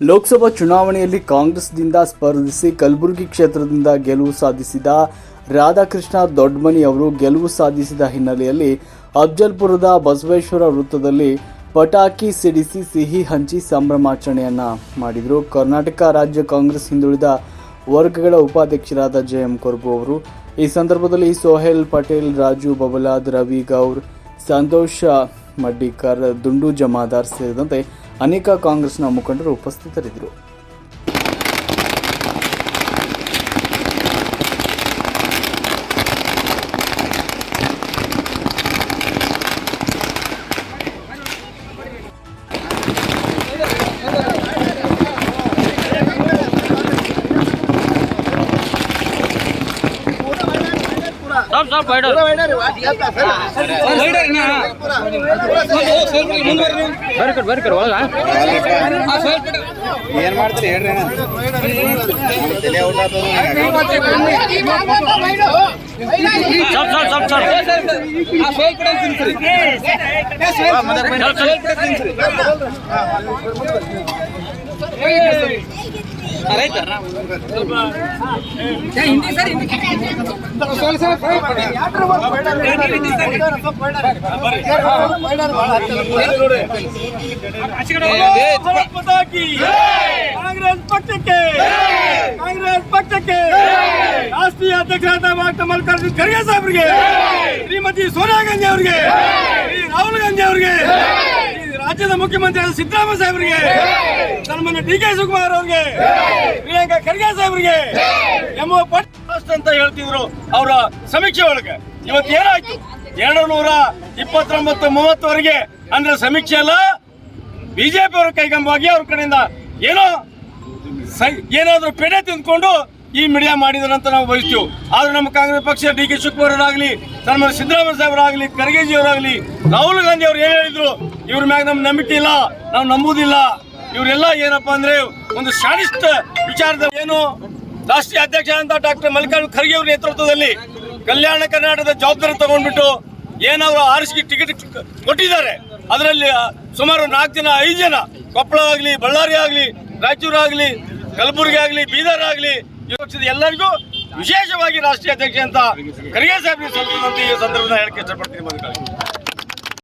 ಲೋಕಸಭಾ ಚುನಾವಣೆಯಲ್ಲಿ ಕಾಂಗ್ರೆಸ್ದಿಂದ ಸ್ಪರ್ಧಿಸಿ ಕಲಬುರಗಿ ಕ್ಷೇತ್ರದಿಂದ ಗೆಲುವು ಸಾಧಿಸಿದ ರಾಧಾಕೃಷ್ಣ ದೊಡ್ಡಮನಿ ಅವರು ಗೆಲುವು ಸಾಧಿಸಿದ ಹಿನ್ನೆಲೆಯಲ್ಲಿ ಅಫ್ಜಲ್ಪುರದ ಬಸವೇಶ್ವರ ವೃತ್ತದಲ್ಲಿ ಪಟಾಕಿ ಸಿಡಿಸಿ ಸಿಹಿ ಹಂಚಿ ಸಂಭ್ರಮಾಚರಣೆಯನ್ನ ಮಾಡಿದರು. ಕರ್ನಾಟಕ ರಾಜ್ಯ ಕಾಂಗ್ರೆಸ್ ಹಿಂದುಳಿದ ವರ್ಗಗಳ ಉಪಾಧ್ಯಕ್ಷರಾದ ಜೆ ಎಂ ಕೊರ್ಬು ಅವರು. ಈ ಸಂದರ್ಭದಲ್ಲಿ ಸೋಹೇಲ್ ಪಟೇಲ್, ರಾಜು ಬಬಲಾದ್, ರವಿ ಗೌರ್, ಸಂತೋಷ ಮಡ್ಡಿಕರ್, ದುಂಡು ಜಮಾದಾರ್ ಸೇರಿದಂತೆ ಅನೇಕ ಕಾಂಗ್ರೆಸ್ನ ಮುಖಂಡರು ಉಪಸ್ಥಿತರಿದ್ದರು. सब सब बैठो ಬರ್ಕರ್ ಬರ್ಕರ್ ಒಳಗ ಏನ್ ಮಾಡ್ತೀರಿ ಹೇಳ್ರಿ ಅಣ್ಣ ನಮ್ ತಲೆ ಔಟ್ ಆತದ सब सब सब सब ಕಾಂಗ್ರೆಸ್ ಪಕ್ಷಕ್ಕೆ ಕಾಂಗ್ರೆಸ್ ಪಕ್ಷಕ್ಕೆ ರಾಷ್ಟ್ರೀಯ ಅಧ್ಯಕ್ಷರಾದ ಮಲ್ಲಿಕಾರ್ಜುನ ಖರ್ಗೆ ಸಾಹೇಬ್ರಿಗೆ ಶ್ರೀಮತಿ ಸೋನಿಯಾ ಗಾಂಧಿ ಅವರಿಗೆ ರಾಹುಲ್ ಗಾಂಧಿ ಅವರಿಗೆ ರಾಜ್ಯದ ಮುಖ್ಯಮಂತ್ರಿ ಸಿದ್ದರಾಮಯ್ಯ ಸಾಹೇಬರಿಗೆ ನಮ್ಮನ್ನ ಡಿ ಕೆ ಶಿವಕುಮಾರ್ ಅವರಿಗೆ, ಪ್ರಿಯಾಂಕಾ ಖರ್ಗೆ ಸಾಹೇಬರಿಗೆ ಎಂಬ ಪಟ್ಟ ಅಂತ ಹೇಳ್ತಿದ್ರು ಅವರ ಸಮೀಕ್ಷೆ ಒಳಗೆ. ಇವತ್ತು ಏನಾಯ್ತು? ಎರಡು ನೂರ ಇಪ್ಪತ್ತೊಂಬತ್ತು, ಮೂವತ್ತವರೆಗೆ ಅಂದ್ರೆ ಸಮೀಕ್ಷೆ ಅಲ್ಲ, ಬಿಜೆಪಿ ಅವರ ಕೈಗಂಬವಾಗಿ ಅವ್ರ ಕಡೆಯಿಂದ ಏನೋ ಏನಾದ್ರೂ ಪೆಡೆ ತಿಂದ್ಕೊಂಡು ಈ ಮೀಡಿಯಾ ಮಾಡಿದ್ರು ಅಂತ ನಾವು ಬಯಸ್ತೀವಿ. ಆದ್ರೆ ನಮ್ಮ ಕಾಂಗ್ರೆಸ್ ಪಕ್ಷ ಡಿ ಕೆ ಶಿವಕುಮಾರ್ ಅವರಾಗ್ಲಿ ನಮ್ಮ ಸಿದ್ದರಾಮಯ್ಯ ಸಾಹೇಬರಾಗ್ಲಿ, ಖರ್ಗೆಜಿ ಅವರಾಗ್ಲಿ, ರಾಹುಲ್ ಗಾಂಧಿ ಅವ್ರು ಏನ್ ಹೇಳಿದ್ರು? ಇವ್ರ ಮ್ಯಾಗ ನಮ್ ನಂಬಿಕೆ ಇಲ್ಲ, ನಾವು ನಂಬುದಿಲ್ಲ. ಇವರೆಲ್ಲ ಏನಪ್ಪಾ ಅಂದ್ರೆ ಒಂದು ಶಾಣಿಷ್ಟ ವಿಚಾರದ ಏನು ರಾಷ್ಟ್ರೀಯ ಅಧ್ಯಕ್ಷ ಅಂತ ಡಾಕ್ಟರ್ ಮಲ್ಲಿಕಾರ್ಜುನ ಖರ್ಗೆ ಅವ್ರ ನೇತೃತ್ವದಲ್ಲಿ ಕಲ್ಯಾಣ ಕರ್ನಾಟಕದ ಜವಾಬ್ದಾರಿ ತಗೊಂಡ್ಬಿಟ್ಟು ಏನಾದ್ರು ಆರಿಸಿ ಟಿಕೆಟ್ ಕೊಟ್ಟಿದ್ದಾರೆ. ಅದರಲ್ಲಿ ಸುಮಾರು ನಾಲ್ಕು ಜನ, ಐದು ಜನ ಕೊಪ್ಪಳ ಆಗಲಿ, ಬಳ್ಳಾರಿ ಆಗಲಿ, ರಾಯಚೂರು ಆಗಲಿ, ಕಲಬುರಗಿ ಆಗಲಿ, ಬೀದರ್ ಆಗಲಿ ಪಕ್ಷದ ಎಲ್ಲರಿಗೂ ವಿಶೇಷವಾಗಿ ರಾಷ್ಟ್ರೀಯ ಅಧ್ಯಕ್ಷ ಅಂತ ಖರ್ಗೆ ಸಾಹೇಬ್ ಸಲ್ಲಿಸಿದಂತೆ ಈ ಸಂದರ್ಭದಲ್ಲಿ ಹೇಳಕ್ಕೆ ಇಷ್ಟಪಡ್ತೀನಿ